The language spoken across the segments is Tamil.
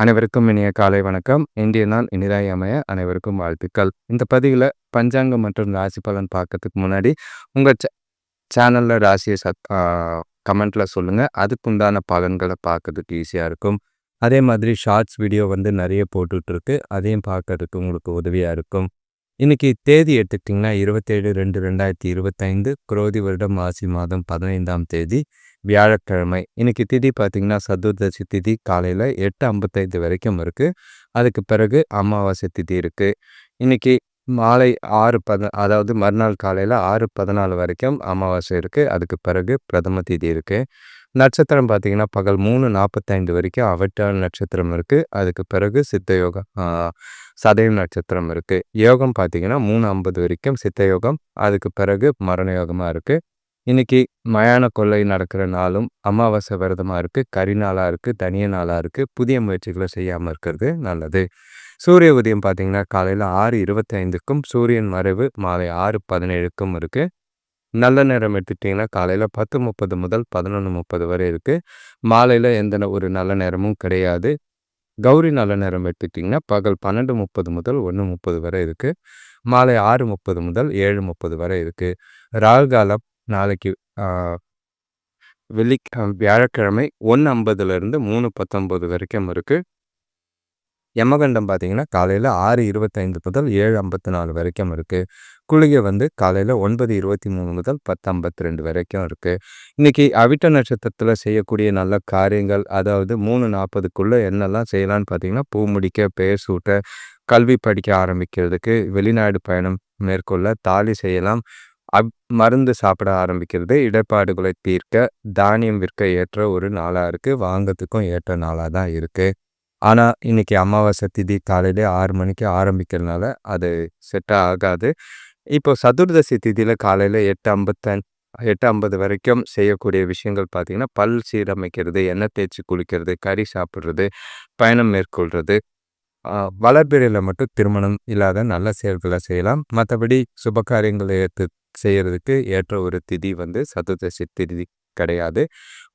அனைவருக்கும் இனிய காலை வணக்கம். இன்றைய நாள் இனிதாய் அமைய அனைவருக்கும் வாழ்த்துக்கள். இந்த பதிவில் பஞ்சாங்கம் மற்றும் ராசி பலன் பார்க்கறதுக்கு முன்னாடி உங்கள் சேனலில் ராசியை சத் கமெண்ட்டில் சொல்லுங்கள் அதுக்கு உண்டான பலன்களை பார்க்கறதுக்கு ஈஸியாக இருக்கும். அதே மாதிரி ஷார்ட்ஸ் வீடியோ வந்து நிறைய போட்டுட்ருக்கு. அதையும் பார்க்கறதுக்கு உங்களுக்கு உதவியாக இருக்கும். இன்றைக்கி தேதி எடுத்துக்கிட்டிங்கன்னா இருபத்தேழு ரெண்டு ரெண்டாயிரத்தி இருபத்தைந்து குரோதி வருடம் மாசி மாதம் பதினைந்தாம் தேதி. வியாழக்கிழமை. இன்னைக்கு திதி பார்த்திங்கன்னா சதுர்தசி திதி காலையில் எட்டு ஐம்பத்தைந்து வரைக்கும் இருக்குது அதுக்கு பிறகு அமாவாசை திதி இருக்குது இன்றைக்கி மாலை ஆறு பத அதாவது மறுநாள் காலையில் ஆறு பதினாலு வரைக்கும் அமாவாசை இருக்குது அதுக்கு பிறகு பிரதம திதி இருக்குது நட்சத்திரம் பார்த்திங்கன்னா பகல் மூணு நாற்பத்தைந்து வரைக்கும் அவட்டாள் நட்சத்திரம் இருக்குது அதுக்கு பிறகு சித்த யோகம் சதயம் நட்சத்திரம் இருக்குது யோகம் பார்த்திங்கன்னா மூணு ஐம்பது வரைக்கும் சித்த யோகம். அதுக்கு பிறகு மரண யோகமாக இருக்குது இன்னைக்கு மயான கொள்ளை நடக்கிற நாளும் அமாவாசை விரதமாக இருக்குது கறி நாளாக இருக்குது தனிய நாளாக இருக்குது புதிய முயற்சிகளை செய்யாமல் இருக்கிறது நல்லது. சூரிய உதயம் பார்த்தீங்கன்னா காலையில் ஆறு இருபத்தி ஐந்துக்கும் சூரியன் மறைவு மாலை ஆறு பதினேழுக்கும் இருக்குது நல்ல நேரம் எடுத்துக்கிட்டிங்கன்னா காலையில் பத்து முப்பது முதல் பதினொன்று முப்பது வரை இருக்குது மாலையில் எந்த ஒரு நல்ல நேரமும் கிடையாது. கௌரி நல்ல நேரம் எடுத்துக்கிட்டிங்கன்னா பகல் பன்னெண்டு முப்பது முதல் ஒன்று முப்பது வரை இருக்குது மாலை ஆறு முப்பது முதல் ஏழு முப்பது வரை இருக்குது ராகு காலம் நாளைக்கு வெள்ளி வியாழக்கிழமை ஒன்று ஐம்பதுலேருந்து மூணு பத்தொம்பது வரைக்கும் இருக்குது யமகண்டம் பார்த்திங்கன்னா காலையில் ஆறு இருபத்தைந்து முதல் ஏழு ஐம்பத்தி நாலு வரைக்கும் இருக்குது குளிகை வந்து காலையில் ஒன்பது இருபத்தி மூணு முதல் பத்து ஐம்பத்தி ரெண்டு வரைக்கும் இருக்குது இன்றைக்கி அவிட்ட நட்சத்திரத்தில் செய்யக்கூடிய நல்ல காரியங்கள் அதாவது மூணு நாற்பதுக்குள்ளே என்னெல்லாம் செய்யலான்னு பார்த்தீங்கன்னா பூ முடிக்க பெயர் சூட்ட கல்வி படிக்க ஆரம்பிக்கிறதுக்கு வெளிநாடு பயணம் மேற்கொள்ள தாலி செய்யலாம் அப் மருந்து சாப்பிட ஆரம்பிக்கிறது. இடர்பாடுகளை தீர்க்க தானியம் விற்க ஏற்ற ஒரு நாளாக இருக்குது வாங்கிறதுக்கும் ஏற்ற நாளாக தான் இருக்குது ஆனால் இன்றைக்கி அமாவாசை திதி காலையிலே ஆறு மணிக்கு ஆரம்பிக்கிறதுனால அது செட் ஆகாது. இப்போ சதுர்தசி திதியில் காலையில் எட்டு ஐம்பத்தன் எட்டு ஐம்பது வரைக்கும் செய்யக்கூடிய விஷயங்கள் பார்த்திங்கன்னா பல் சீரமைக்கிறது எண்ணெய் தேய்ச்சி குளிக்கிறது கறி சாப்பிட்றது பயணம் மேற்கொள்கிறது வளர்பிறையில் மட்டும் திருமணம் இல்லாத நல்ல செயல்களை செய்யலாம். மற்றபடி சுப காரியங்களை ஏற்று செய்கிறதுக்கு ஏற்ற ஒரு திதி வந்து சதுர்தசி திதி கிடையாது.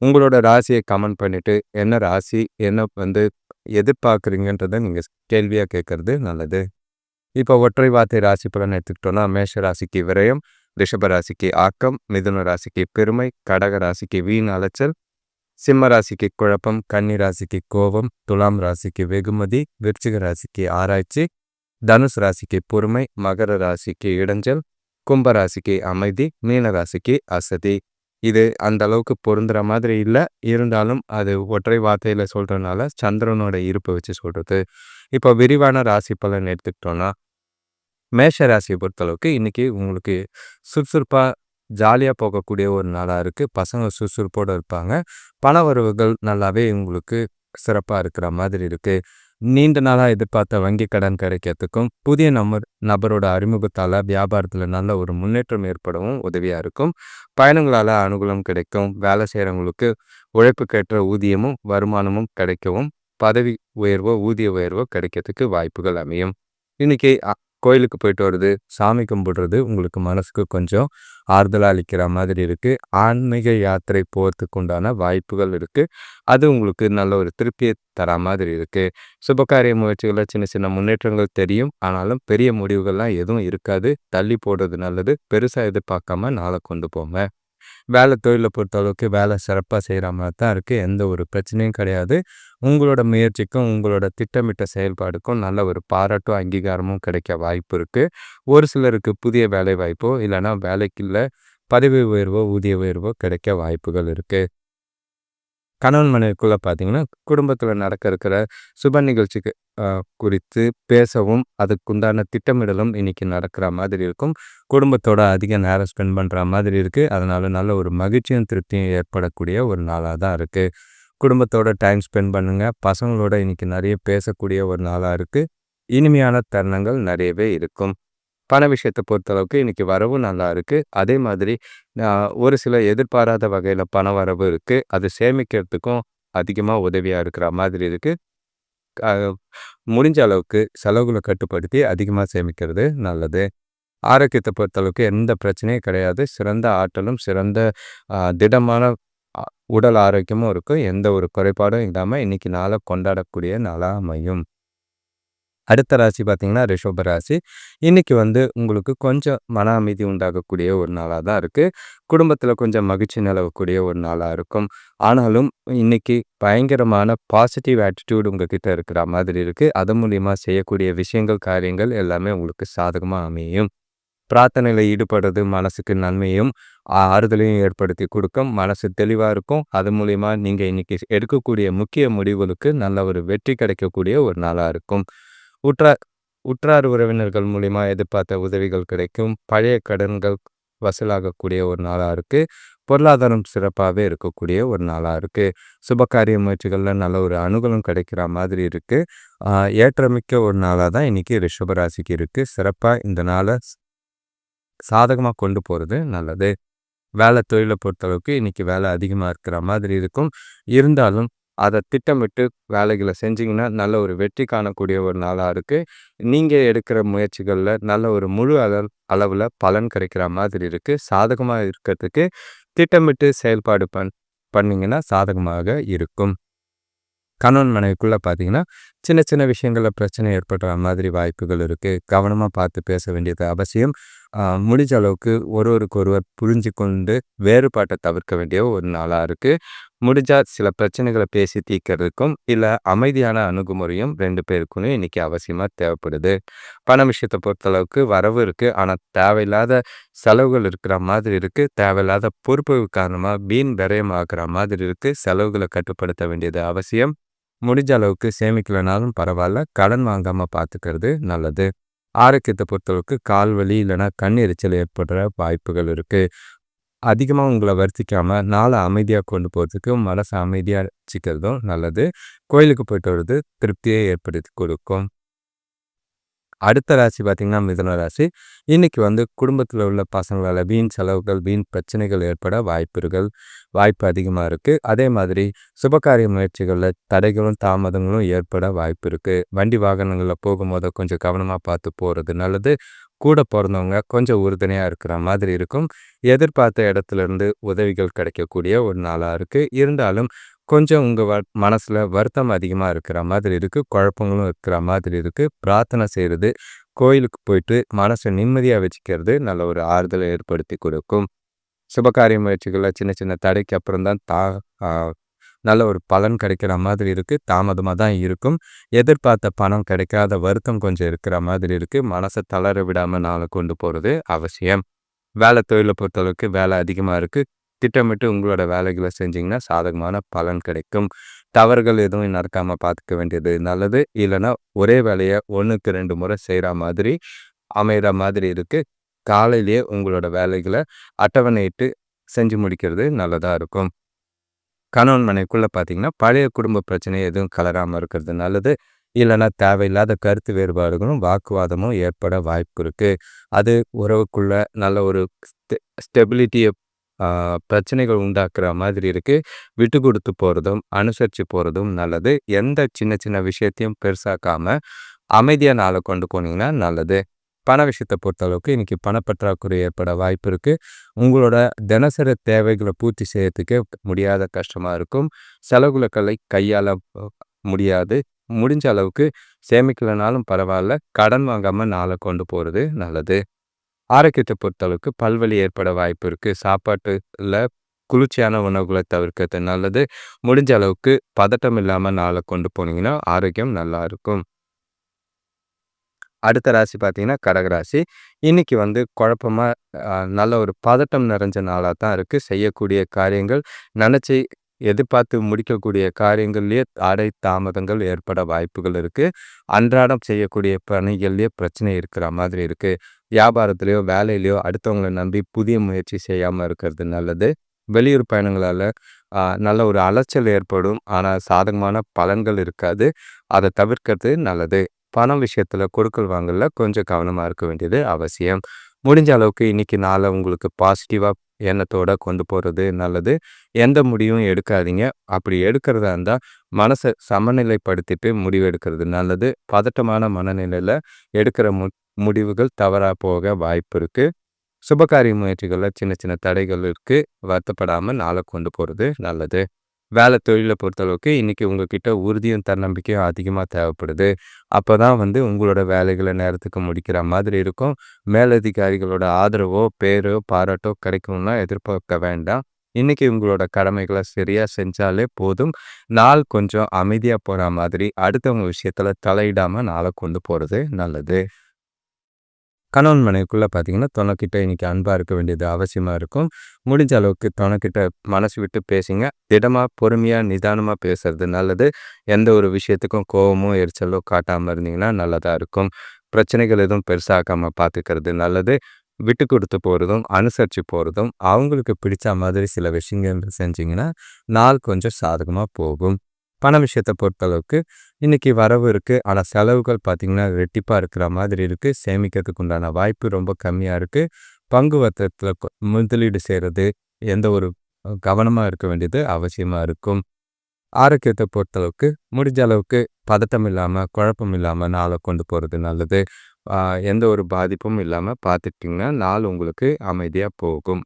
உங்களோட ராசியை கமெண்ட் பண்ணிவிட்டு என்ன ராசி என்ன வந்து எதிர்பார்க்குறீங்கன்றதை நீங்கள் கேள்வியாக கேட்குறது நல்லது. இப்போ ஒற்றை வார்த்தை ராசி பலன் எடுத்துக்கிட்டோன்னா மேஷ ராசிக்கு விரயம் ரிஷப ராசிக்கு ஆக்கம் மிதுன ராசிக்கு பெருமை கடக ராசிக்கு வீண் அலைச்சல் சிம்ம ராசிக்கு குழப்பம் கன்னி ராசிக்கு கோபம் துலாம் ராசிக்கு வெகுமதி விருச்சிக ராசிக்கு ஆராய்ச்சி தனுஷ் ராசிக்கு பொறுமை மகர ராசிக்கு இடைஞ்சல் கும்பராசிக்கு அமைதி மீனராசிக்கு அசதி. இது அந்த அளவுக்கு பொருந்துற மாதிரி இல்லை. இருந்தாலும் அது ஒற்றை வார்த்தையில் சொல்கிறனால சந்திரனோட இருப்பை வச்சு சொல்கிறது இப்போ விரிவான ராசி பலன் எடுத்துக்கிட்டோன்னா மேஷ ராசியை பொறுத்தளவுக்கு இன்றைக்கி உங்களுக்கு சுறுசுறுப்பாக ஜாலியாக போகக்கூடிய ஒரு நாளாக இருக்குது பசங்க சுறுசுறுப்போடு இருப்பாங்க. பண வரவுகள் நல்லாவே உங்களுக்கு சிறப்பாக இருக்கிற மாதிரி இருக்குது நீண்ட நாளாக எதிர்பார்த்த வங்கி கடன் கிடைக்கிறதுக்கும் புதிய நம்பர் நபரோட அறிமுகத்தால் வியாபாரத்தில் நல்ல ஒரு முன்னேற்றம் ஏற்படவும் உதவியாக இருக்கும். பயணங்களால் அனுகூலம் கிடைக்கும். வேலை செய்கிறவங்களுக்கு உழைப்புக்கேற்ற ஊதியமும் வருமானமும் கிடைக்கவும் பதவி உயர்வோ ஊதிய உயர்வோ கிடைக்கிறதுக்கு வாய்ப்புகள் அமையும். இன்றைக்கி கோயிலுக்கு போயிட்டு வருது சாமி கும்பிடுறது உங்களுக்கு மனசுக்கு கொஞ்சம் ஆறுதலாக அளிக்கிற மாதிரி இருக்குது ஆன்மீக யாத்திரை போகிறதுக்கு உண்டான வாய்ப்புகள் இருக்குது அது உங்களுக்கு நல்ல ஒரு திருப்தியை தர மாதிரி இருக்குது சுபகாரிய முயற்சிகளில் சின்ன சின்ன முன்னேற்றங்கள் தெரியும். ஆனாலும் பெரிய முடிவுகள்லாம் எதுவும் இருக்காது. தள்ளி போடுறது நல்லது. பெருசாக எதிர்பார்க்காம நாளை கொண்டு போங்க. வேலை தொழிலை பொறுத்த அளவுக்கு வேலை சிறப்பாக செய்கிற மாதிரி தான் இருக்குது எந்த ஒரு பிரச்சனையும் கிடையாது. உங்களோட முயற்சிக்கும் உங்களோட திட்டமிட்ட செயல்பாடுக்கும் நல்ல ஒரு பாராட்டும் அங்கீகாரமும் கிடைக்க வாய்ப்பு இருக்குது ஒரு சிலருக்கு புதிய வேலை வாய்ப்போ இல்லைனா வேலைக்கு இல்லை பதவி உயர்வோ ஊதிய உயர்வோ கிடைக்க வாய்ப்புகள் இருக்குது கணவன் மனைவிக்குள்ளே பார்த்தீங்கன்னா குடும்பத்தில் நடக்க இருக்கிற சுப நிகழ்ச்சிக்கு குறித்து பேசவும் அதுக்குண்டான திட்டமிடலும் இன்னைக்கு நடக்கிற மாதிரி இருக்கும். குடும்பத்தோட அதிக நேரம் ஸ்பெண்ட் பண்ணுற மாதிரி இருக்குது அதனால் நல்ல ஒரு மகிழ்ச்சியும் திருப்தியும் ஏற்படக்கூடிய ஒரு நாளாக தான் இருக்குது குடும்பத்தோட டைம் ஸ்பெண்ட் பண்ணுங்கள் பசங்களோட இன்னைக்கு நிறைய பேசக்கூடிய ஒரு நாளாக இருக்குது இனிமையான தருணங்கள் நிறையவே இருக்கும். பண விஷயத்தை பொறுத்தளவுக்கு இன்றைக்கி வரவும் நல்லா இருக்குது அதே மாதிரி ஒரு சில எதிர்பாராத வகையில் பண வரவு இருக்குது அது சேமிக்கிறதுக்கும் அதிகமாக உதவியாக இருக்கிற மாதிரி இருக்குது முடிஞ்ச அளவுக்கு செலவுகளை கட்டுப்படுத்தி அதிகமாக சேமிக்கிறது நல்லது. ஆரோக்கியத்தை பொறுத்தளவுக்கு எந்த பிரச்சனையும் கிடையாது. சிறந்த ஆற்றலும் சிறந்த திடமான உடல் ஆரோக்கியமும் இருக்கும். எந்த ஒரு குறைபாடும் இல்லாமல் இன்றைக்கி நாளை கொண்டாடக்கூடிய நாளாக அமையும். அடுத்த ராசி பார்த்தீங்கன்னா ரிஷப ராசி. இன்னைக்கு வந்து உங்களுக்கு கொஞ்சம் மன அமைதி உண்டாகக்கூடிய ஒரு நாளாக தான் இருக்குது குடும்பத்தில் கொஞ்சம் மகிழ்ச்சி நிலவக்கூடிய ஒரு நாளாக இருக்கும். ஆனாலும் இன்னைக்கு பயங்கரமான பாசிட்டிவ் ஆட்டிடியூட் உங்ககிட்ட இருக்கிற மாதிரி இருக்குது அது மூலியமாக செய்யக்கூடிய விஷயங்கள் காரியங்கள் எல்லாமே உங்களுக்கு சாதகமாக அமையும். பிரார்த்தனையில் ஈடுபடுறது மனசுக்கு நன்மையும் ஆறுதலையும் ஏற்படுத்தி கொடுக்கும். மனசு தெளிவாக இருக்கும். அது மூலிமா நீங்கள் இன்னைக்கு எடுக்கக்கூடிய முக்கிய முடிவுகளுக்கு நல்ல ஒரு வெற்றி கிடைக்கக்கூடிய ஒரு நாளாக இருக்கும். உற்றார் உற்றார் உறவினர்கள் மூலிமா எதிர்பார்த்த உதவிகள் கிடைக்கும். பழைய கடன்கள் வசூலாகக்கூடிய ஒரு நாளாக இருக்குது பொருளாதாரம் சிறப்பாகவே இருக்கக்கூடிய ஒரு நாளாக இருக்குது சுபகாரிய முயற்சிகளில் நல்ல ஒரு அனுகூலம் கிடைக்கிற மாதிரி இருக்குது ஏற்றமிக்க ஒரு நாளாக தான் இன்றைக்கி ரிஷபராசிக்கு இருக்குது சிறப்பாக இந்த நாளை சாதகமாக கொண்டு போகிறது நல்லது. வேலை தொழிலை பொறுத்தளவுக்கு இன்றைக்கி வேலை அதிகமாக இருக்கிற மாதிரி இருக்கும். இருந்தாலும் அதை திட்டமிட்டு வேலைகளை செஞ்சிங்கன்னா நல்ல ஒரு வெற்றி காணக்கூடிய ஒரு நாளாக இருக்குது நீங்கள் எடுக்கிற முயற்சிகளில் நல்ல ஒரு முழு அளவு அளவில் பலன் கிடைக்கிற மாதிரி இருக்குது சாதகமாக இருக்கிறதுக்கு திட்டமிட்டு செயல்பாடு பண் பண்ணிங்கன்னா சாதகமாக இருக்கும். கணவன் மனைவிக்குள்ளே பார்த்தீங்கன்னா சின்ன சின்ன விஷயங்களில் பிரச்சனை ஏற்படுற மாதிரி வாய்ப்புகள் இருக்குது கவனமாக பார்த்து பேச வேண்டியது அவசியம். முடிஞ்ச அளவுக்கு ஒருவருக்கு ஒருவர் புரிஞ்சு கொண்டு வேறுபாட்டை தவிர்க்க வேண்டிய ஒரு நாளாக இருக்குது முடிஞ்சால் சில பிரச்சனைகளை பேசி தீர்க்கறதுக்கும் இல்லை அமைதியான அணுகுமுறையும் ரெண்டு பேருக்குமே இன்றைக்கி அவசியமாக தேவைப்படுது. பண விஷயத்தை பொறுத்தளவுக்கு வரவு இருக்குது ஆனால் தேவையில்லாத செலவுகள் இருக்கிற மாதிரி இருக்குது தேவையில்லாத பொறுப்பு காரணமாக வீண் விரயமாகிற மாதிரி இருக்குது செலவுகளை கட்டுப்படுத்த வேண்டியது அவசியம். முடிஞ்ச அளவுக்கு சேமிக்கலைனாலும் பரவாயில்ல. கடன் வாங்காமல் பார்த்துக்கிறது நல்லது. ஆரோக்கியத்தை பொறுத்தளவுக்கு கால் வலி இல்லைன்னா கண் எரிச்சல் ஏற்படுற வாய்ப்புகள் இருக்குது அதிகமாக உங்களை வருத்திக்காமல் நாளை அமைதியாக கொண்டு போகிறதுக்கு மனசை அமைதியாக வச்சுக்கிறதும் நல்லது. கோயிலுக்கு போயிட்டு வர்றது திருப்தியை ஏற்படுத்தி கொடுக்கும். அடுத்த ராசி பார்த்திங்கன்னா மிதுன ராசி. இன்றைக்கி வந்து குடும்பத்தில் உள்ள பசங்களால் வீண் செலவுகள் வீண் பிரச்சனைகள் ஏற்பட வாய்ப்புகள் வாய்ப்பு அதிகமாக இருக்குது அதே மாதிரி சுபகாரிய முயற்சிகளில் தடைகளும் தாமதங்களும் ஏற்பட வாய்ப்பு இருக்குது வண்டி வாகனங்களில் போகும்போது கொஞ்சம் கவனமாக பார்த்து போகிறது நல்லது. கூட பிறந்தவங்க கொஞ்சம் உறுதுணையாக இருக்கிற மாதிரி இருக்கும். எதிர்பார்த்த இடத்துலேருந்து உதவிகள் கிடைக்கக்கூடிய ஒரு நாளாக இருக்குது இருந்தாலும் கொஞ்சம் உங்கள் வ மனசில் வருத்தம் அதிகமாக இருக்கிற மாதிரி இருக்குது குழப்பங்களும் இருக்கிற மாதிரி இருக்குது பிரார்த்தனை செய்கிறது கோயிலுக்கு போயிட்டு மனசை நிம்மதியாக வச்சுக்கிறது நல்ல ஒரு ஆறுதலை ஏற்படுத்தி கொடுக்கும். சுபகாரிய முயற்சிகளில் சின்ன சின்ன தடைக்கு அப்புறம் தான் தா நல்ல ஒரு பலன் கிடைக்கிற மாதிரி இருக்குது தாமதமாக தான் இருக்கும். எதிர்பார்த்த பணம் கிடைக்காத வருத்தம் கொஞ்சம் இருக்கிற மாதிரி இருக்குது மனசை தளர விடாமல் நாளை கொண்டு போகிறது அவசியம். வேலை தொழிலை பொறுத்தளவுக்கு வேலை அதிகமாக இருக்குது திட்டமிட்டு உங்களோட வேலைகளை செஞ்சிங்கன்னா சாதகமான பலன் கிடைக்கும். தவறுகள் எதுவும் நடக்காமல் பார்த்துக்க வேண்டியது நல்லது. இல்லைன்னா ஒரே வேலையை ஒன்றுக்கு ரெண்டு முறை செய்கிற மாதிரி அமைகிற மாதிரி இருக்குது காலையிலேயே உங்களோட வேலைகளை அட்டவணையிட்டு செஞ்சு முடிக்கிறது நல்லதாக இருக்கும். கணவன் மனைக்குள்ளே பார்த்தீங்கன்னா பழைய குடும்ப பிரச்சனை எதுவும் கலராமல் இருக்கிறது நல்லது. இல்லைன்னா தேவையில்லாத கருத்து வேறுபாடுகளும் வாக்குவாதமும் ஏற்பட வாய்ப்பு இருக்குது அது உறவுக்குள்ள நல்ல ஒரு ஸ்டெபிலிட்டியை பிரச்சனைகள் உண்டாக்குற மாதிரி இருக்குது விட்டு கொடுத்து போகிறதும் அனுசரித்து போகிறதும் நல்லது. எந்த சின்ன சின்ன விஷயத்தையும் பெருசாக்காமல் அமைதியாக நாளை கொண்டு போனீங்கன்னா நல்லது. பண விஷயத்தை பொறுத்தளவுக்கு இன்றைக்கி பணப்பற்றாக்குறை ஏற்பட வாய்ப்பு இருக்குது உங்களோட தினசரி தேவைகளை பூர்த்தி செய்யறதுக்கு முடியாத கஷ்டமாக இருக்கும். செலவுகளை கையாள முடியாது. முடிஞ்ச அளவுக்கு சேமிக்கலைனாலும் பரவாயில்ல. கடன் வாங்காமல் நாளை கொண்டு போகிறது நல்லது. ஆரோக்கியத்தை பொறுத்தளவுக்கு பல்வலி ஏற்பட வாய்ப்பு இருக்குது சாப்பாட்டில் குளிர்ச்சியான உணவுகளை தவிர்க்கிறது நல்லது. முடிஞ்ச அளவுக்கு பதட்டம் இல்லாமல் நாளை கொண்டு போனீங்கன்னா ஆரோக்கியம் நல்லா இருக்கும். அடுத்த ராசி பார்த்தீங்கன்னா கடகராசி இன்னைக்கு வந்து குழப்பமாக நல்ல ஒரு பதட்டம் நிறைஞ்ச நாளாக தான் இருக்குது செய்யக்கூடிய காரியங்கள் நினச்சி எதிர்பார்த்து முடிக்கக்கூடிய காரியங்கள்லேயே அடை தாமதங்கள் ஏற்பட வாய்ப்புகள் இருக்குது அன்றாடம் செய்யக்கூடிய பணிகள்லேயே பிரச்சனை இருக்கிற மாதிரி இருக்குது வியாபாரத்துலேயோ வேலையிலையோ அடுத்தவங்களை நம்பி புதிய முயற்சி செய்யாமல் இருக்கிறது நல்லது. வெளியூர் பயணங்களால் நல்ல ஒரு அலைச்சல் ஏற்படும். ஆனால் சாதகமான பலன்கள் இருக்காது. அதை தவிர்க்கிறது நல்லது. பணம் விஷயத்தில் கொடுக்கல் வாங்கல கொஞ்சம் கவனமாக இருக்க வேண்டியது அவசியம். முடிஞ்ச அளவுக்கு இன்றைக்கி நாளை உங்களுக்கு பாசிட்டிவாக எண்ணத்தோடு கொண்டு போகிறது நல்லது. எந்த முடிவும் எடுக்காதீங்க. அப்படி எடுக்கிறதா இருந்தால் மனசை சமநிலைப்படுத்திட்டு முடிவு எடுக்கிறது நல்லது. பதட்டமான மனநிலையில் எடுக்கிற மு முடிவுகள் தவறாக போக வாய்ப்பு இருக்குது சுபகாரிய முயற்சிகளில் சின்ன சின்ன தடைகள் இருக்குது வருத்தப்படாமல் நாளை கொண்டு போகிறது நல்லது. வேலை தொழிலை பொறுத்தளவுக்கு இன்றைக்கி உங்ககிட்ட உறுதியும் தன்னம்பிக்கையும் அதிகமாக தேவைப்படுது. அப்போ தான் வந்து உங்களோட வேலைகளை நேரத்துக்கு முடிக்கிற மாதிரி இருக்கும். மேலதிகாரிகளோட ஆதரவோ பேரோ பாராட்டோ கிடைக்கும்னா எதிர்பார்க்க வேண்டாம். இன்றைக்கி உங்களோட கடமைகளை சரியாக செஞ்சாலே போதும். நாள் கொஞ்சம் அமைதியாக போகிற மாதிரி அடுத்தவங்க விஷயத்தில் தலையிடாமல் நாளை கொண்டு போகிறது நல்லது. கணவன் மனைவிக்குள்ளே பார்த்தீங்கன்னா துணைக்கிட்ட இன்றைக்கி அன்பாக இருக்க வேண்டியது அவசியமாக இருக்கும். முடிஞ்ச அளவுக்கு துணைக்கிட்ட மனசு விட்டு பேசிங்க. திடமாக பொறுமையாக நிதானமாக பேசுறது நல்லது. எந்த ஒரு விஷயத்துக்கும் கோபமோ எரிச்சலோ காட்டாமல் இருந்தீங்கன்னா நல்லதாக இருக்கும். பிரச்சனைகள் எதுவும் பெருசாக்காமல் பார்த்துக்கிறது நல்லது. விட்டு கொடுத்து போகிறதும் அனுசரித்து போகிறதும் அவங்களுக்கு பிடிச்ச மாதிரி சில விஷயங்கள் செஞ்சிங்கன்னா நாள் கொஞ்சம் சாதகமாக போகும். பண விஷயத்தை பொறுத்தளவுக்கு இன்றைக்கி வரவு இருக்குது ஆனால் செலவுகள் பார்த்திங்கன்னா ரெட்டிப்பாக இருக்கிற மாதிரி இருக்குது சேமிக்கிறதுக்கு உண்டான வாய்ப்பு ரொம்ப கம்மியாக இருக்குது பங்கு வர்த்தகத்தில் முதலீடு செய்கிறது எந்த ஒரு கவனமாக இருக்க வேண்டியது அவசியமாக இருக்கும். ஆரோக்கியத்தை பொறுத்தளவுக்கு முடிஞ்ச அளவுக்கு பதட்டம் இல்லாமல் குழப்பம் இல்லாமல் நாளை கொண்டு போகிறது நல்லது. எந்த ஒரு பாதிப்பும் இல்லாமல் பார்த்துட்டிங்கன்னா நாள் உங்களுக்கு அமைதியாக போகும்.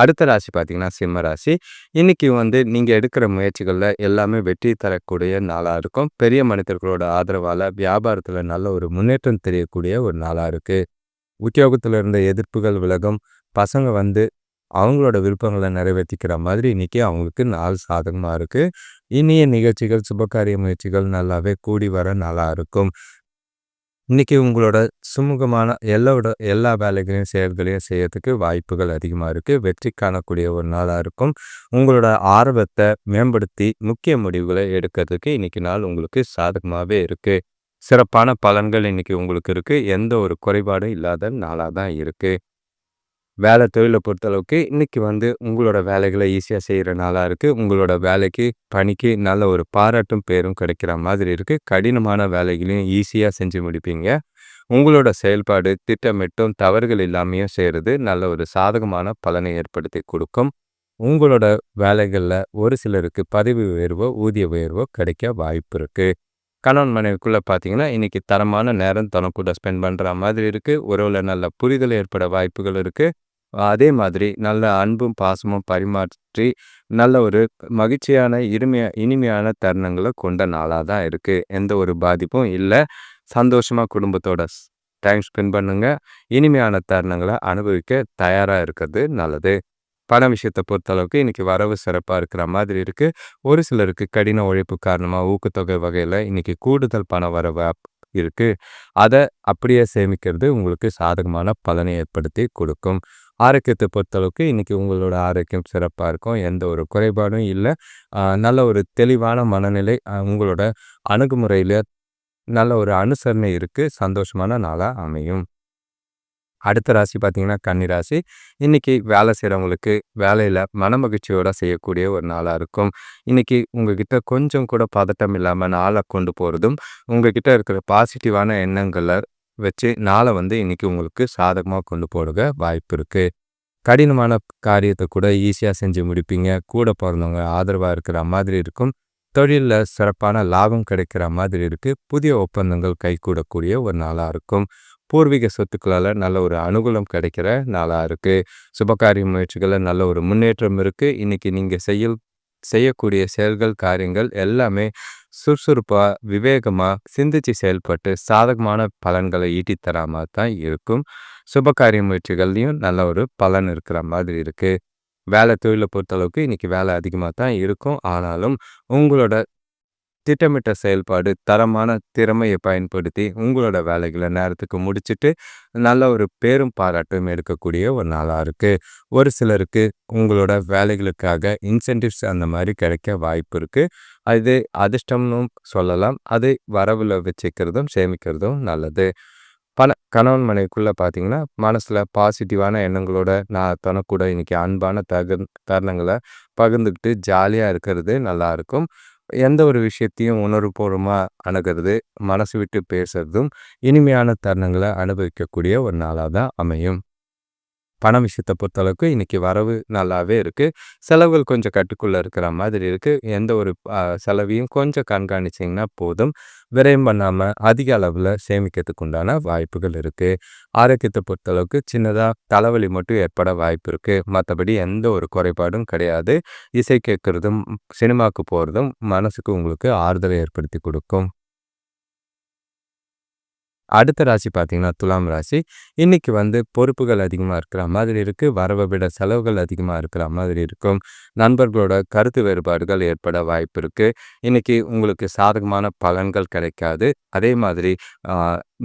அடுத்த ராசி பார்த்தீங்கன்னா சிம்ம ராசி. இன்னைக்கு வந்து நீங்கள் எடுக்கிற முயற்சிகளில் எல்லாமே வெற்றி தரக்கூடிய நாளாக இருக்கும். பெரிய மனிதர்களோட ஆதரவால் வியாபாரத்தில் நல்ல ஒரு முன்னேற்றம் தெரியக்கூடிய ஒரு நாளாக இருக்குது உத்தியோகத்தில் இருந்த எதிர்ப்புகள் விலகும். பசங்க வந்து அவங்களோட விருப்பங்களை நிறைவேற்றிக்கிற மாதிரி இன்னைக்கு அவங்களுக்கு நாள் சாதகமாக இருக்குது இனிய நிகழ்ச்சிகள் சுபகாரிய முயற்சிகள் நல்லாவே கூடி வர நல்லா இருக்கும். இன்றைக்கி உங்களோட சுமூகமான எல்லாவோட எல்லா வேலைகளையும் செயல்களையும் செய்யறதுக்கு வாய்ப்புகள் அதிகமாக இருக்குது வெற்றி காணக்கூடிய ஒரு நாளாக இருக்கும். உங்களோட ஆர்வத்தை மேம்படுத்தி முக்கிய முடிவுகளை எடுக்கிறதுக்கு இன்றைக்கி நாள் உங்களுக்கு சாதகமாகவே இருக்குது சிறப்பான பலன்கள் இன்றைக்கி உங்களுக்கு இருக்குது எந்த ஒரு குறைபாடும் இல்லாத நாளாக தான் இருக்குது வேலை தொழிலை பொறுத்தளவுக்கு இன்றைக்கி வந்து உங்களோட வேலைகளை ஈஸியாக செய்கிற நாளாக இருக்குது உங்களோட வேலைக்கு பணிக்கு நல்ல ஒரு பாராட்டும் பேரும் கிடைக்கிற மாதிரி இருக்குது கடினமான வேலைகளையும் ஈஸியாக செஞ்சு முடிப்பீங்க. உங்களோட செயல்பாடு திட்டமிட்டும் தவறுகள் இல்லாமையும் செய்கிறது நல்ல ஒரு சாதகமான பலனை ஏற்படுத்தி கொடுக்கும். உங்களோட வேலைகளில் ஒரு சிலருக்கு பதவி உயர்வோ ஊதிய உயர்வோ கிடைக்க வாய்ப்பு இருக்குது கணவன் மனைவிக்குள்ளே பார்த்தீங்கன்னா இன்றைக்கி தரமான நேரம் தனக்கூட ஸ்பெண்ட் பண்ணுற மாதிரி இருக்குது உறவில் நல்ல புரிதல் ஏற்பட வாய்ப்புகள் இருக்குது அதே மாதிரி நல்ல அன்பும் பாசமும் பரிமாற்றி நல்ல ஒரு மகிழ்ச்சியான இனிமையா இனிமையான தருணங்களை கொண்ட நாளாக தான் இருக்குது எந்த ஒரு பாதிப்பும் இல்லை. சந்தோஷமாக குடும்பத்தோட டைம் ஸ்பெண்ட் பண்ணுங்கள் இனிமையான தருணங்களை அனுபவிக்க தயாராக இருக்கிறது நல்லது. பண விஷயத்தை பொறுத்தளவுக்கு இன்றைக்கி வரவு சிறப்பாக இருக்கிற மாதிரி இருக்குது ஒரு சிலருக்கு கடின உழைப்பு காரணமாக ஊக்கத்தொகை வகையில் இன்றைக்கி கூடுதல் பண வரவு இருக்குது அதை அப்படியே சேமிக்கிறது உங்களுக்கு சாதகமான பலனை ஏற்படுத்தி கொடுக்கும். ஆரோக்கியத்தை பொறுத்தளவுக்கு இன்றைக்கி உங்களோட ஆரோக்கியம் சிறப்பாக இருக்கும். எந்த ஒரு குறைபாடும் இல்லை. நல்ல ஒரு தெளிவான மனநிலை உங்களோட அணுகுமுறையில் நல்ல ஒரு அனுசரணை இருக்குது சந்தோஷமான நாளாக அமையும். அடுத்த ராசி பார்த்திங்கன்னா கன்னிராசி இன்றைக்கி வேலை செய்கிறவங்களுக்கு வேலையில் மனமகிழ்ச்சியோடு செய்யக்கூடிய ஒரு நாளாக இருக்கும். இன்றைக்கி உங்ககிட்ட கொஞ்சம் கூட பதட்டம் இல்லாமல் நாளை கொண்டு போகிறதும் உங்ககிட்ட இருக்கிற பாசிட்டிவான எண்ணங்களை வச்சு நாளை வந்து இன்னைக்கு உங்களுக்கு சாதகமாக கொண்டு போடுக வாய்ப்பு இருக்குது கடினமான காரியத்தை கூட ஈஸியாக செஞ்சு முடிப்பீங்க. கூட பிறந்தவங்க ஆதரவாக இருக்கிற மாதிரி இருக்கும். தொழிலில் சிறப்பான லாபம் கிடைக்கிற மாதிரி இருக்குது புதிய ஒப்பந்தங்கள் கைகூடக்கூடிய ஒரு நாளாக இருக்கும். பூர்வீக சொத்துக்களால் நல்ல ஒரு அனுகூலம் கிடைக்கிற நாளாக இருக்குது சுபகாரிய முயற்சிகளில் நல்ல ஒரு முன்னேற்றம் இருக்குது இன்றைக்கி நீங்கள் செய்ய செய்யக்கூடிய செயல்கள் காரியங்கள் எல்லாமே சுறுசுறுப்பாக விவேகமாக சிந்திச்சு செயல்பட்டு சாதகமான பலன்களை ஈட்டித்தரா மாதிரி தான் இருக்கும். சுபகாரிய முயற்சிகள்லையும் நல்ல ஒரு பலன் இருக்கிற மாதிரி இருக்குது வேலை தொழிலை பொறுத்தளவுக்கு இன்றைக்கி வேலை அதிகமாக தான் இருக்கும். ஆனாலும் உங்களோட திட்டமிட்ட செயல்பாடு தரமான திறமையை பயன்படுத்தி உங்களோட வேலைகளை நேரத்துக்கு முடிச்சுட்டு நல்ல ஒரு பேரும் பாராட்டும் எடுக்கக்கூடிய ஒரு நாளாக இருக்குது ஒரு சிலருக்கு உங்களோட வேலைகளுக்காக இன்சென்டிவ்ஸ் அந்த மாதிரி கிடைக்க வாய்ப்பு இருக்குது அது அதிர்ஷ்டம்னும் சொல்லலாம். அது வரவில் வச்சுக்கிறதும் சேமிக்கிறதும் நல்லது. பல கணவன் மனைவிக்குள்ளே பார்த்தீங்கன்னா மனசில் பாசிட்டிவான எண்ணங்களோட நான் தனக்கூட இன்றைக்கி அன்பான தகு தருணங்களை பகிர்ந்துக்கிட்டு ஜாலியாக இருக்கிறது நல்லாயிருக்கும் எந்த ஒரு விஷயத்தையும் உணர்வுபூர்வமாக அணுகிறது மனசு விட்டு பேசுறதும் இனிமையான தருணங்களை அனுபவிக்கக்கூடிய ஒரு நாளாக தான் அமையும். பண விஷயத்தை பொறுத்தளவுக்கு இன்றைக்கி வரவு நல்லாவே இருக்குது செலவுகள் கொஞ்சம் கட்டுக்குள்ளே இருக்கிற மாதிரி இருக்குது எந்த ஒரு செலவையும் கொஞ்சம் கண்காணிச்சிங்கன்னா போதும். விரயம் பண்ணாமல் அதிக அளவில் சேமிக்கிறதுக்கு உண்டான வாய்ப்புகள் இருக்குது ஆரோக்கியத்தை பொறுத்தளவுக்கு சின்னதாக தலைவலி மட்டும் ஏற்பட வாய்ப்பு இருக்குது மற்றபடி எந்த ஒரு குறைபாடும் கிடையாது. இசை கேட்குறதும் சினிமாவுக்கு போகிறதும் மனசுக்கு உங்களுக்கு ஆறுதலை ஏற்படுத்தி கொடுக்கும். அடுத்த ராசி பார்த்தீங்கன்னா துலாம் ராசி. இன்னைக்கு வந்து பொறுப்புகள் அதிகமாக இருக்கிற மாதிரி இருக்குது வரவை விட செலவுகள் அதிகமாக இருக்கிற மாதிரி இருக்கும். நண்பர்களோட கருத்து வேறுபாடுகள் ஏற்பட வாய்ப்பு இருக்குது இன்னைக்கு உங்களுக்கு சாதகமான பலன்கள் கிடைக்காது. அதே மாதிரி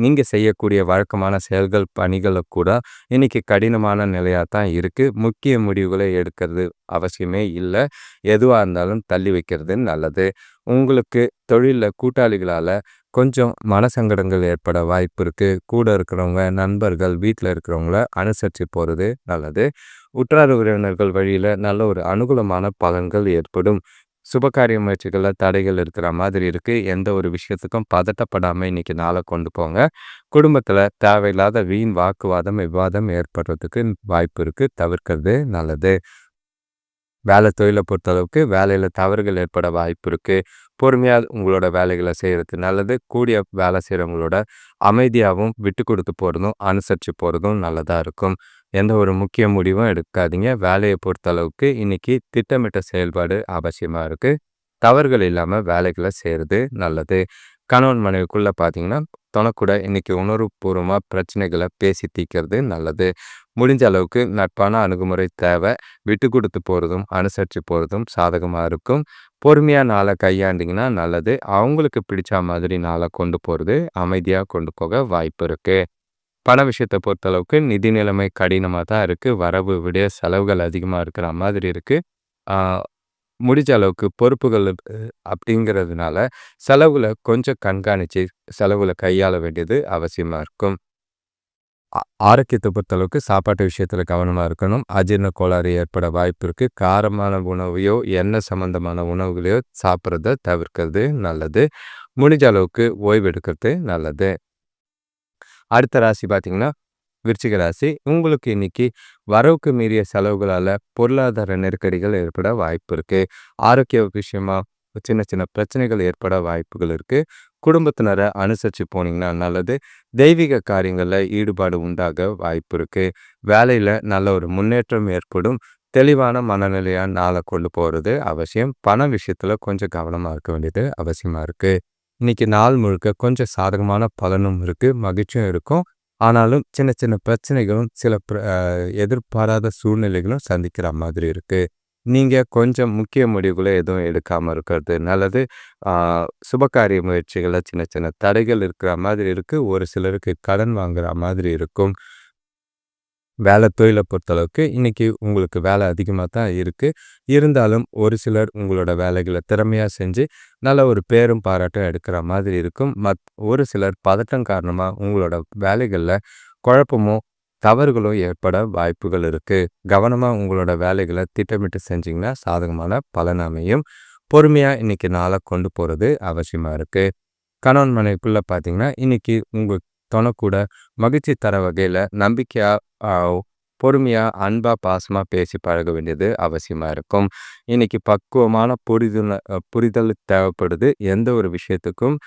நீங்கள் செய்யக்கூடிய வழக்கமான செயல்கள் பணிகளை கூட இன்னைக்கு கடினமான நிலையாக தான் இருக்குது முக்கிய முடிவுகளை எடுக்கிறது அவசியமே இல்லை. எதுவாக இருந்தாலும் தள்ளி வைக்கிறது நல்லது. உங்களுக்கு தொழிலில் கூட்டாளிகளால் கொஞ்சம் மனசங்கடங்கள் ஏற்பட வாய்ப்பு இருக்குது கூட இருக்கிறவங்க நண்பர்கள் வீட்டில் இருக்கிறவங்கள அனுசரித்து போகிறது நல்லது. உற்றார் உறவினர்கள் வழியில் நல்ல ஒரு அனுகூலமான பலன்கள் ஏற்படும். சுபகாரிய முயற்சிகளில் தடைகள் இருக்கிற மாதிரி இருக்குது எந்த ஒரு விஷயத்துக்கும் பதட்டப்படாமல் இன்றைக்கி நாளை கொண்டு போங்க. குடும்பத்தில் தேவையில்லாத வீண் வாக்குவாதம் விவாதம் ஏற்படுறதுக்கு வாய்ப்பு இருக்குது தவிர்க்கிறது நல்லது. வேலை தொழிலை பொறுத்தளவுக்கு வேலையில் தவறுகள் ஏற்பட வாய்ப்பு இருக்குது பொறுமையாக உங்களோட வேலைகளை செய்கிறது நல்லது. கூடிய வேலை செய்கிறவங்களோட அமைதியாகவும் விட்டு கொடுத்து போகிறதும் அனுசரித்து போகிறதும் நல்லதாக இருக்கும். எந்த ஒரு முக்கிய முடிவும் எடுக்காதீங்க. வேலையை பொறுத்தளவுக்கு இன்றைக்கி திட்டமிட்ட செயல்பாடு அவசியமாக இருக்குது தவறுகள் இல்லாமல் வேலைகளை செய்கிறது நல்லது. கணவன் மனைவிக்குள்ளே பார்த்தீங்கன்னா தொணக்கூட இன்றைக்கி உணர்வுபூர்வமாக பிரச்சனைகளை பேசி தீர்க்கிறது நல்லது. முடிஞ்ச அளவுக்கு நட்பான அணுகுமுறை தேவை. விட்டு கொடுத்து போகிறதும் அனுசரித்து போகிறதும் சாதகமாக இருக்கும். பொறுமையாக நாளை கையாண்டிங்கன்னா நல்லது. அவங்களுக்கு பிடிச்ச மாதிரி நாளை கொண்டு போகிறது அமைதியாக கொண்டு போக வாய்ப்பு இருக்குது பண விஷயத்தை பொறுத்தளவுக்கு நிதி நிலைமை கடினமாக தான் இருக்குது வரவு விட செலவுகள் அதிகமாக இருக்கிற மாதிரி இருக்குது முடிஞ்ச அளவுக்கு பொறுப்புகள் அப்படிங்கிறதுனால செலவுல கொஞ்சம் கண்காணிச்சு செலவுல கையாள வேண்டியது அவசியமா இருக்கும். ஆரோக்கியத்தை பொறுத்தளவுக்கு சாப்பாட்டு விஷயத்தில் கவனமாக இருக்கணும். அஜீரண கோளாறு ஏற்பட வாய்ப்பு இருக்குது. காரமான உணவையோ, எண்ணெய் சம்மந்தமான உணவுகளையோ சாப்பிட்றத தவிர்க்கிறது நல்லது. முடிஞ்ச அளவுக்கு ஓய்வு எடுக்கிறது நல்லது. அடுத்த ராசி பார்த்தீங்கன்னா விருச்சிகராசி உங்களுக்கு இன்னைக்கு வரவுக்கு மீறிய செலவுகளால் பொருளாதார நெருக்கடிகள் ஏற்பட வாய்ப்பு இருக்குது ஆரோக்கிய விஷயமா சின்ன சின்ன பிரச்சனைகள் ஏற்பட வாய்ப்புகள் இருக்குது குடும்பத்தினரை அனுசரித்து போனீங்கன்னா நல்லது. தெய்வீக காரியங்களில் ஈடுபாடு உண்டாக வாய்ப்பு இருக்குது வேலையில் நல்ல ஒரு முன்னேற்றம் ஏற்படும். தெளிவான மனநிலையாக நாளை கொண்டு போகிறது அவசியம். பண விஷயத்தில் கொஞ்சம் கவனமாக இருக்க வேண்டியது அவசியமாக இருக்குது இன்னைக்கு நாள் முழுக்க கொஞ்சம் சாதகமான பலனும் இருக்குது மகிழ்ச்சியும் இருக்கும். ஆனாலும் சின்ன சின்ன பிரச்சனைகளும் சில எதிர்பாராத சூழ்நிலைகளும் சந்திக்கிற மாதிரி இருக்குது நீங்கள் கொஞ்சம் முக்கிய முடிவுகளை எதுவும் எடுக்காமல் இருக்கிறது நல்லது. சுபகாரிய முயற்சிகளில் சின்ன சின்ன தடைகள் இருக்கிற மாதிரி இருக்குது ஒரு சிலருக்கு கடன் வாங்குகிற மாதிரி இருக்கும். வேலை தொழிலை பொறுத்தளவுக்கு இன்றைக்கி உங்களுக்கு வேலை அதிகமாக தான் இருக்குது இருந்தாலும் ஒரு சிலர் உங்களோட வேலைகளை திறமையாக செஞ்சு நல்ல ஒரு பேரும் பாராட்டும் எடுக்கிற மாதிரி இருக்கும். மத் ஒரு சிலர் பதட்டம் காரணமாக உங்களோட வேலைகளில் குழப்பமோ தவறுகளோ ஏற்பட வாய்ப்புகள் இருக்குது கவனமாக உங்களோட வேலைகளை திட்டமிட்டு செஞ்சிங்கன்னா சாதகமான பலன் அமையும். பொறுமையாக இன்றைக்கி நாளை கொண்டு போகிறது அவசியமாக இருக்குது கணவன் மனைவிக்குள்ளே பார்த்தீங்கன்னா இன்றைக்கி உங்கள் தனக்கூட மகிழ்ச்சி தர வகையில் நம்பிக்கையாக பொறுமையாக அன்பாக பாசமாக பேசி பழக வேண்டியது அவசியமாக இருக்கும். இன்றைக்கி பக்குவமான புரிதல் புரிதல் தேவைப்படுது. எந்த ஒரு விஷயத்துக்கும்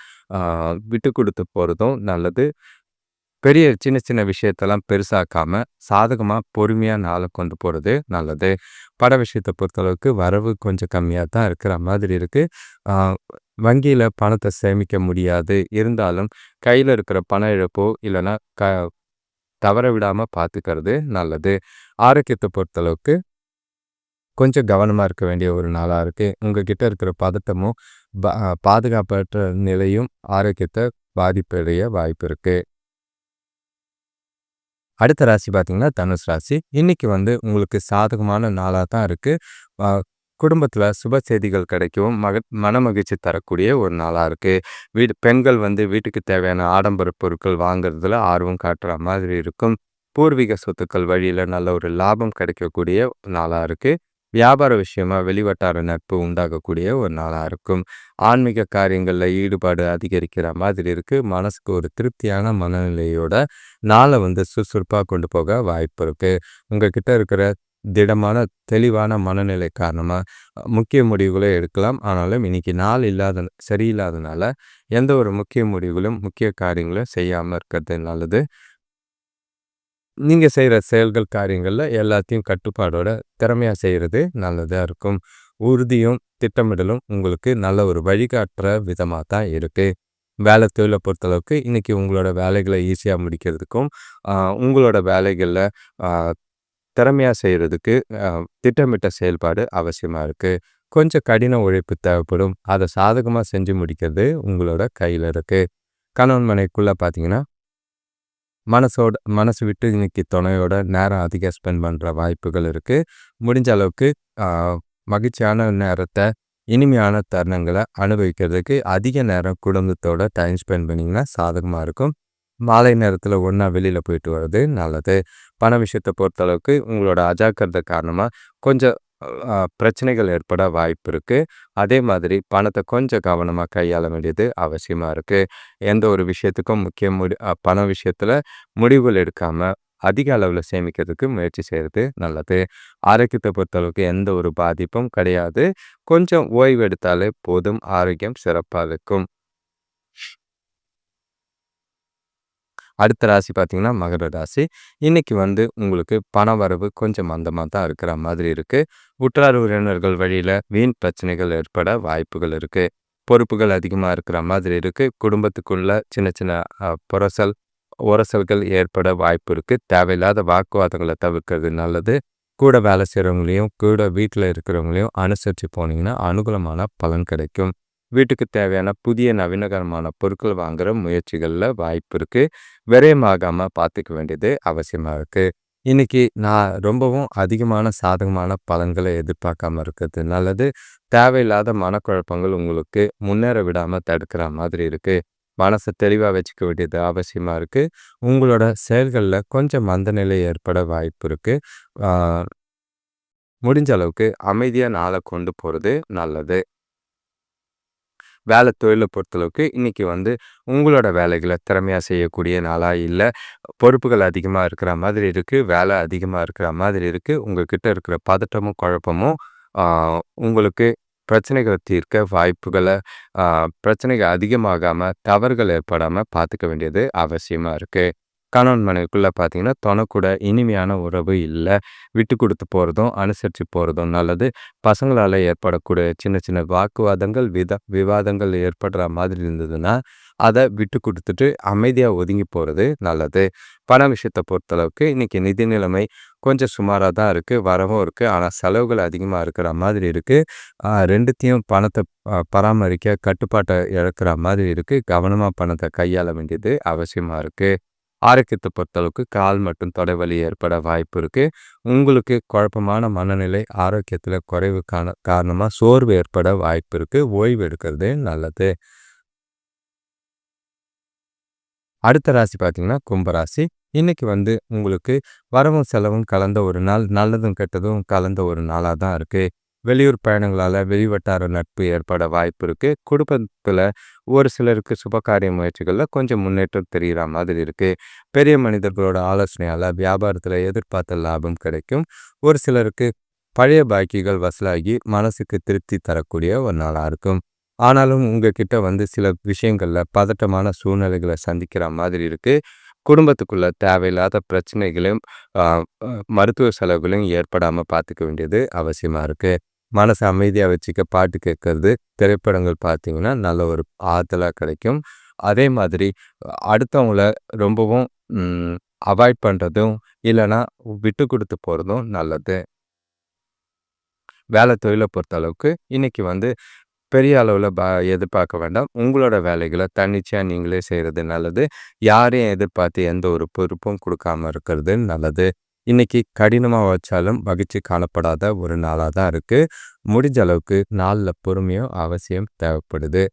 விட்டு கொடுத்து போகிறதும் நல்லது. பெரிய சின்ன சின்ன விஷயத்தெல்லாம் பெருசாக்காம சாதகமாக பொறுமையாக நாளை கொண்டு போகிறது நல்லது. பட விஷயத்தை பொறுத்தளவுக்கு வரவு கொஞ்சம் கம்மியாக தான் இருக்கிற மாதிரி இருக்குது வங்கியில் பணத்தை சேமிக்க முடியாது. இருந்தாலும் கையில் இருக்கிற பண இழப்போ இல்லைன்னா க தவற விடாமல் பார்த்துக்கிறது நல்லது. ஆரோக்கியத்தை பொறுத்தளவுக்கு கொஞ்சம் கவனமாக இருக்க வேண்டிய ஒரு நாளாக இருக்குது உங்கள்கிட்ட இருக்கிற பதட்டமும் பாதுகாப்பற்ற நிலையும் ஆரோக்கியத்தை பாதிப்படைய வாய்ப்பு இருக்குது அடுத்த ராசி பார்த்தீங்கன்னா தனுஷ் ராசி. இன்றைக்கி வந்து உங்களுக்கு சாதகமான நாளாக தான் இருக்குது குடும்பத்தில் சுப செய்திகள் கிடைக்கவும் மக மன மகிழ்ச்சி தரக்கூடிய ஒரு நாளாக இருக்குது வீடு பெண்கள் வந்து வீட்டுக்கு தேவையான ஆடம்பர பொருட்கள் வாங்குறதுல ஆர்வம் காட்டுற மாதிரி இருக்கும். பூர்வீக சொத்துக்கள் வழியில் நல்ல ஒரு லாபம் கிடைக்கக்கூடிய நாளாக இருக்குது வியாபார விஷயமா வெளிவட்டார நட்பு உண்டாகக்கூடிய ஒரு நாளாக இருக்கும். ஆன்மீக காரியங்களில் ஈடுபாடு அதிகரிக்கிற மாதிரி இருக்குது மனசுக்கு ஒரு திருப்தியான மனநிலையோட நாளை வந்து சுறுசுறுப்பாக கொண்டு போக வாய்ப்பு இருக்குது உங்ககிட்ட இருக்கிற திடமான தெளிவான மனநிலை காரணமாக முக்கிய முடிவுகளை எடுக்கலாம். ஆனாலும் இன்னைக்கு நாள் இல்லாத சரியில்லாதனால எந்த ஒரு முக்கிய முடிவுகளும் முக்கிய காரியங்களும் செய்யாமல் இருக்கிறது நல்லது. நீங்கள் செய்கிற செயல்கள் காரியங்களில் எல்லாத்தையும் கட்டுப்பாடோட திறமையாக செய்கிறது நல்லதாக இருக்கும். உறுதியும் திட்டமிடலும் உங்களுக்கு நல்ல ஒரு வழிகாட்டுற விதமாக தான் இருக்குது வேலை தொழிலை பொறுத்தளவுக்கு இன்றைக்கி உங்களோட வேலைகளை ஈஸியாக முடிக்கிறதுக்கும் உங்களோட வேலைகளில் திறமையாக செய்கிறதுக்கு திட்டமிட்ட செயல்பாடு அவசியமாக இருக்குது கொஞ்சம் கடின உழைப்பு தேவைப்படும். அதை சாதகமாக செஞ்சு முடிக்கிறது உங்களோட கையில் இருக்குது கணவன் மனைக்குள்ளே பார்த்தீங்கன்னா மனசோட மனசு விட்டு இன்னைக்கு துணையோட நேரம் அதிகம் ஸ்பெண்ட் பண்ணுற வாய்ப்புகள் இருக்குது முடிஞ்ச அளவுக்கு மகிழ்ச்சியான நேரத்தை இனிமையான தருணங்களை அனுபவிக்கிறதுக்கு அதிக நேரம் குடும்பத்தோட டைம் ஸ்பெண்ட் பண்ணிங்கன்னா சாதகமாக இருக்கும். மாலை நேரத்தில் ஒன்றா வெளியில் போயிட்டு வர்றது நல்லது. பண விஷயத்தை பொறுத்தளவுக்கு உங்களோட அஜாக்கிரதை காரணமாக கொஞ்சம் பிரச்சனைகள் ஏற்பட வாய்ப்பு இருக்குது அதே மாதிரி பணத்தை கொஞ்சம் கவனமாக கையாள வேண்டியது அவசியமாக இருக்குது எந்த ஒரு விஷயத்துக்கும் முக்கிய முடி பண விஷயத்தில் முடிவுகள் எடுக்காமல் அதிக அளவில் சேமிக்கிறதுக்கு முயற்சி செய்கிறது நல்லது. ஆரோக்கியத்தை பொறுத்தளவுக்கு எந்த ஒரு பாதிப்பும் கிடையாது. கொஞ்சம் ஓய்வு எடுத்தாலே போதும். ஆரோக்கியம் சிறப்பாக இருக்கும். அடுத்த ராசி பார்த்தீங்கன்னா மகர ராசி. இன்றைக்கி வந்து உங்களுக்கு பண வரவு கொஞ்சம் மந்தமாக தான் இருக்கிற மாதிரி இருக்குது உற்றார் உறவினர்கள் வழியில் வீண் பிரச்சனைகள் ஏற்பட வாய்ப்புகள் இருக்குது பொறுப்புகள் அதிகமாக இருக்கிற மாதிரி இருக்குது குடும்பத்துக்குள்ள சின்ன சின்ன புரசல் உரசல்கள் ஏற்பட வாய்ப்பு இருக்குது தேவையில்லாத வாக்குவாதங்களை தவிர்க்கிறது நல்லது. கூட வேலை செய்கிறவங்களையும் கூட வீட்டில் இருக்கிறவங்களையும் அனுசரித்து போனீங்கன்னா அனுகூலமான பலன் கிடைக்கும். வீட்டுக்கு தேவையான புதிய நவீனகரமான பொருட்கள் வாங்குகிற முயற்சிகளில் வாய்ப்பு இருக்குது விரயமாகாமல் பார்த்துக்க வேண்டியது அவசியமாக இருக்குது இன்றைக்கி நான் ரொம்பவும் அதிகமான சாதகமான பலன்களை எதிர்பார்க்காம இருக்கிறது. நல்லது தேவையில்லாத மனக்குழப்பங்கள் உங்களுக்கு முன்னேற விடாமல் தடுக்கிற மாதிரி இருக்குது மனசை தெளிவாக வச்சுக்க வேண்டியது அவசியமாக இருக்குது உங்களோட செயல்களில் கொஞ்சம் மந்த நிலை ஏற்பட வாய்ப்பு இருக்குது முடிஞ்ச அளவுக்கு அமைதியாக நாளை கொண்டு போகிறது நல்லது. வேலை தொழிலை பொறுத்தளவுக்கு இன்றைக்கி வந்து உங்களோட வேலைகளை திறமையாக செய்யக்கூடிய நாளாக இல்லை பொறுப்புகள் அதிகமாக இருக்கிற மாதிரி இருக்குது வேலை அதிகமாக இருக்கிற மாதிரி இருக்குது உங்கள்கிட்ட இருக்கிற பதட்டமும் குழப்பமும் உங்களுக்கு பிரச்சனைகளை தீர்க்க வாய்ப்புகளை பிரச்சனைகள் அதிகமாகாமல் தவறுகள் ஏற்படாமல் பார்த்துக்க வேண்டியது அவசியமாக இருக்குது கணவன் மனைவிக்குள்ளே பார்த்தீங்கன்னா தொனக்கூட இனிமையான உறவு இல்லை. விட்டு கொடுத்து போகிறதும் அனுசரித்து போகிறதும் நல்லது. பசங்களால் ஏற்படக்கூடிய சின்ன சின்ன வாக்குவாதங்கள் வித விவாதங்கள் ஏற்படுற மாதிரி இருந்ததுன்னா அதை விட்டு கொடுத்துட்டு அமைதியாக ஒதுங்கி போகிறது நல்லது. பண விஷயத்தை பொறுத்தளவுக்கு இன்றைக்கி நிதி நிலைமை கொஞ்சம் சுமாராக தான் இருக்குது வரவும் இருக்குது ஆனால் செலவுகள் அதிகமாக இருக்கிற மாதிரி இருக்குது ரெண்டுத்தையும் பணத்தை பராமரிக்க கட்டுப்பாட்டை இழக்கிற மாதிரி இருக்குது கவனமாக பணத்தை கையாள வேண்டியது அவசியமாக இருக்குது ஆரோக்கியத்தை பொறுத்தளவுக்கு கால் மற்றும் தொடைவலி ஏற்பட வாய்ப்பு இருக்குது உங்களுக்கு குழப்பமான மனநிலை ஆரோக்கியத்தில் குறைவு காண காரணமாக சோர்வு ஏற்பட வாய்ப்பு இருக்குது ஓய்வு எடுக்கிறது நல்லது. அடுத்த ராசி பார்த்தீங்கன்னா கும்பராசி இன்னைக்கு வந்து உங்களுக்கு வரவும் செலவும் கலந்த ஒரு நாள் நல்லதும் கெட்டதும் கலந்த ஒரு நாளாக தான் இருக்குது வெளியூர் பயணங்களால் வெளிவட்டார நட்பு ஏற்பட வாய்ப்பு இருக்குது குடும்பத்தில் ஒரு சிலருக்கு சுபகாரிய முயற்சிகளில் கொஞ்சம் முன்னேற்றம் தெரிகிற மாதிரி இருக்குது பெரிய மனிதர்களோட ஆலோசனையால் வியாபாரத்தில் எதிர்பார்த்த லாபம் கிடைக்கும். ஒரு சிலருக்கு பழைய பாக்கிகள் வசூலாகி மனசுக்கு திருப்தி தரக்கூடிய ஒரு நாளாக இருக்கும். ஆனாலும் உங்ககிட்ட வந்து சில விஷயங்களில் பதட்டமான சூழ்நிலைகளை சந்திக்கிற மாதிரி இருக்குது குடும்பத்துக்குள்ள தேவையில்லாத பிரச்சனைகளையும் மருத்துவ செலவுகளையும் ஏற்படாமல் பார்த்துக்க வேண்டியது அவசியமாக இருக்குது மனசை அமைதியாக வச்சுக்க பாட்டு கேட்கறது திரைப்படங்கள் பார்த்தீங்கன்னா நல்ல ஒரு ஆற்றலாக கிடைக்கும். அதே மாதிரி அடுத்தவங்கள ரொம்பவும் அவாய்ட் பண்ணுறதும் இல்லைன்னா விட்டு கொடுத்து போகிறதும் நல்லது. வேலை தொழிலை பொறுத்த அளவுக்கு இன்றைக்கி வந்து பெரிய அளவில் ப எதிர்பார்க்க வேண்டாம். உங்களோட வேலைகளை தன்னிச்சையாக நீங்களே செய்கிறது நல்லது. யாரையும் எதிர்பார்த்து எந்த ஒரு பொறுப்பும் கொடுக்காம இருக்கிறது நல்லது. இன்றைக்கி கடினமாக வச்சாலும் மகிழ்ச்சி காணப்படாத ஒரு நாளாக தான் இருக்குது முடிஞ்ச அளவுக்கு நாளில் பொறுமையும் அவசியம் தேவைப்படுது.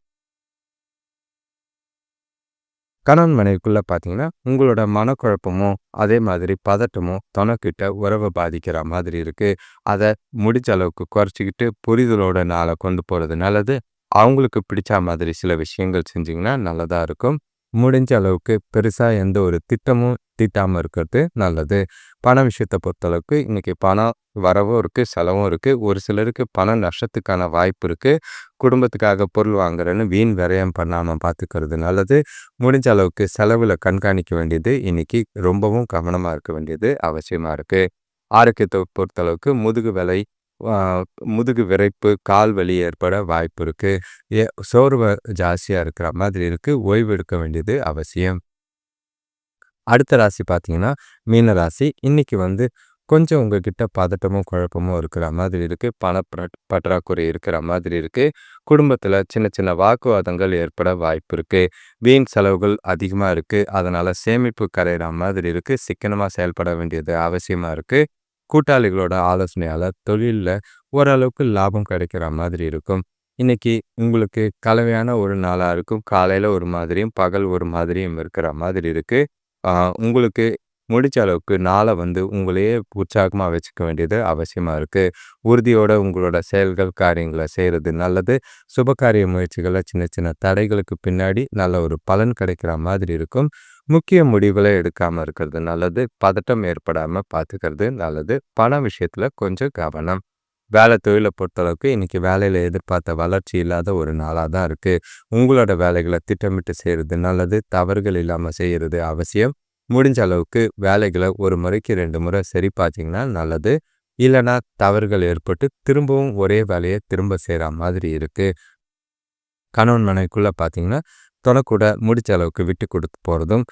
கணவன் மனைவிக்குள்ளே பார்த்தீங்கன்னா, உங்களோட மனக்குழப்பமும், அதே மாதிரி பதட்டமும் தொணக்கிட்ட உறவை பாதிக்கிற மாதிரி இருக்குது அதை முடிஞ்ச அளவுக்கு குறைச்சிக்கிட்டு புரிதலோட நாளை கொண்டு போகிறது நல்லது. அவங்களுக்கு பிடிச்ச மாதிரி சில விஷயங்கள் செஞ்சிங்கன்னா நல்லதாக இருக்கும். முடிஞ்ச அளவுக்கு பெருசாக எந்த ஒரு திட்டமும் தீட்டாமல் இருக்கிறது நல்லது. பண விஷயத்தை பொறுத்தளவுக்கு இன்றைக்கி பணம் வரவும் இருக்குது செலவும் இருக்குது ஒரு சிலருக்கு பண நஷ்டத்துக்கான வாய்ப்பு இருக்குது குடும்பத்துக்காக பொருள் வாங்குறேன்னு வீண் விரயம் பண்ணாமல் பார்த்துக்கிறது நல்லது. முடிஞ்ச அளவுக்கு செலவில் கண்காணிக்க வேண்டியது இன்றைக்கி ரொம்பவும் கவனமாக இருக்க வேண்டியது அவசியமாக இருக்குது ஆரோக்கியத்தை பொறுத்தளவுக்கு முதுகு வலி, முதுகு விறைப்பு, கால் வலி ஏற்பட வாய்ப்பு இருக்குது ஏ சோர்வு ஜாஸ்தியாக இருக்கிற மாதிரி இருக்குது ஓய்வு எடுக்க வேண்டியது அவசியம். அடுத்த ராசி பார்த்தீங்கன்னா, மீன ராசி. இன்னைக்கு வந்து கொஞ்சம் உங்ககிட்ட பதட்டமும், குழப்பமும் இருக்கிற மாதிரி இருக்குது பண பற்றாக்குறை இருக்கிற மாதிரி இருக்குது குடும்பத்தில் சின்ன சின்ன வாக்குவாதங்கள் ஏற்பட வாய்ப்பு இருக்குது வீண் செலவுகள் அதிகமாக இருக்குது அதனால் சேமிப்பு கரையிற மாதிரி இருக்குது சிக்கனமாக செயல்பட வேண்டியது அவசியமாக இருக்குது கூட்டாளிகளோட ஆலோசனையால் தொழிலில் ஓரளவுக்கு லாபம் கிடைக்கிற மாதிரி இருக்கும். இன்னைக்கு உங்களுக்கு கலவையான ஒரு நாளாக இருக்கும். காலையில் ஒரு மாதிரியும், பகல் ஒரு மாதிரியும் இருக்கிற மாதிரி இருக்குது உங்களுக்கு முடிச்ச அளவுக்கு நாளை வந்து உங்களையே உற்சாகமாக வச்சுக்க வேண்டியது அவசியமாக இருக்குது உறுதியோட உங்களோட செயல்கள், காரியங்களை செய்கிறது நல்லது. சுபகாரிய முயற்சிகளை சின்ன சின்ன தடைகளுக்கு பின்னாடி நல்ல ஒரு பலன் கிடைக்கிற மாதிரி இருக்கும். முக்கிய முடிவுகளை எடுக்காமல் இருக்கிறது நல்லது. பதட்டம் ஏற்படாமல் பார்த்துக்கிறது நல்லது. பண விஷயத்தில் கொஞ்சம் கவனம். வேலை தொழிலை பொறுத்தளவுக்கு இன்னைக்கு வேலையில் எதிர்பார்த்த வளர்ச்சி இல்லாத ஒரு நாளாக தான் இருக்குது உங்களோட வேலைகளை திட்டமிட்டு செய்கிறது நல்லது. தவறுகள் இல்லாமல் செய்கிறது அவசியம். முடிஞ்ச அளவுக்கு வேலைகளை ஒரு முறைக்கு ரெண்டு முறை சரி பார்த்தீங்கன்னா நல்லது. இல்லைன்னா தவறுகள் ஏற்பட்டு திரும்பவும் ஒரே வேலையை திரும்ப செய்கிற மாதிரி இருக்குது கணவன் மனைவிக்குள்ளே பார்த்தீங்கன்னா, தொணக்கூட முடிச்ச அளவுக்கு விட்டு கொடுத்து போகிறதும்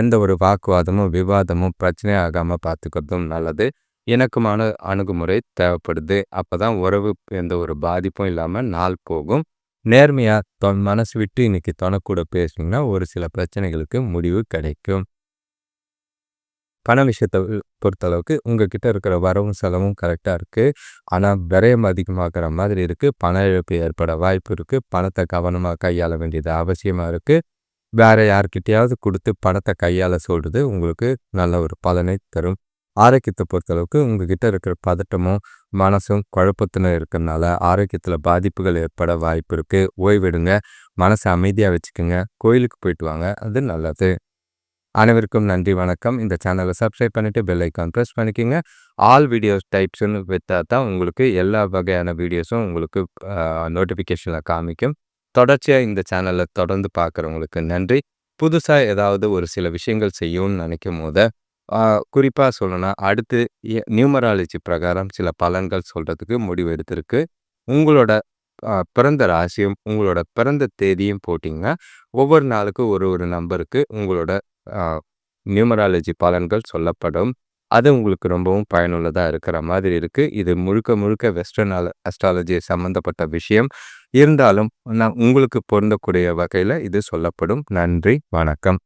எந்த ஒரு வாக்குவாதமும், விவாதமும் பிரச்சனை ஆகாமல் பார்த்துக்கிறதும் நல்லது. இணக்கமான அணுகுமுறை தேவைப்படுது. அப்போ தான் உறவு எந்த ஒரு பாதிப்பும் இல்லாமல் நாள் போகும். நேர்மையாக தொ மனசு விட்டு இன்றைக்கி தொணக்கூட பேசுனீங்கன்னா, ஒரு சில பிரச்சனைகளுக்கு முடிவு கிடைக்கும். பண விஷயத்தை பொறுத்தளவுக்கு உங்ககிட்ட இருக்கிற வரவும், செலவும் கரெக்டாக இருக்குது ஆனால் விரயம் அதிகமாகிற மாதிரி இருக்குது பண இழப்பு ஏற்பட வாய்ப்பு இருக்குது பணத்தை கவனமாக கையாள வேண்டியது அவசியமாக இருக்குது வேற யார்கிட்டையாவது கொடுத்து பணத்தை கையாள சொல்கிறது உங்களுக்கு நல்ல ஒரு பலனை தரும். ஆரோக்கியத்தை பொறுத்தளவுக்கு உங்ககிட்ட இருக்கிற பதட்டமும், மனசும் குழப்பத்துல இருக்கிறதுனால ஆரோக்கியத்தில் பாதிப்புகள் ஏற்பட வாய்ப்பு இருக்குது ஓய்வெடுங்க. மனசை அமைதியாக வச்சுக்கங்க. கோயிலுக்கு போயிட்டு வாங்க. அது நல்லது. அனைவருக்கும் நன்றி, வணக்கம். இந்த சேனலை சப்ஸ்கிரைப் பண்ணிட்டு பெல் ஐகான் பண்ணிக்கோங்க ஆல் வீடியோஸ் டைப்ஸ்னு விற்றா தான் உங்களுக்கு எல்லா வகையான வீடியோஸும் உங்களுக்கு நோட்டிஃபிகேஷனில் காமிக்கும். தொடர்ச்சியாக இந்த சேனலை தொடர்ந்து பார்க்குறவங்களுக்கு நன்றி. புதுசாக ஏதாவது ஒரு சில விஷயங்கள் செய்யணும்னு நினைக்கும் போது குறிப்பாக சொல்லணும்னா, அடுத்து நியூமராலஜி பிரகாரம் சில பலன்கள் சொல்கிறதுக்கு முடிவு எடுத்திருக்கு. உங்களோட பிறந்த ராசியும், உங்களோட பிறந்த தேதியும் போட்டிங்கன்னா ஒவ்வொரு நாளுக்கு ஒரு ஒரு நம்பருக்கு உங்களோட நியூமராலஜி பலன்கள் சொல்லப்படும். அது உங்களுக்கு ரொம்பவும் பயனுள்ளதாக இருக்கிற மாதிரி இருக்குது இது முழுக்க முழுக்க வெஸ்டர்ன் அல அஸ்ட்ராலஜி சம்மந்தப்பட்ட விஷயம். இருந்தாலும் நான் உங்களுக்கு பொருந்தக்கூடிய வகையில் இது சொல்லப்படும். நன்றி, வணக்கம்.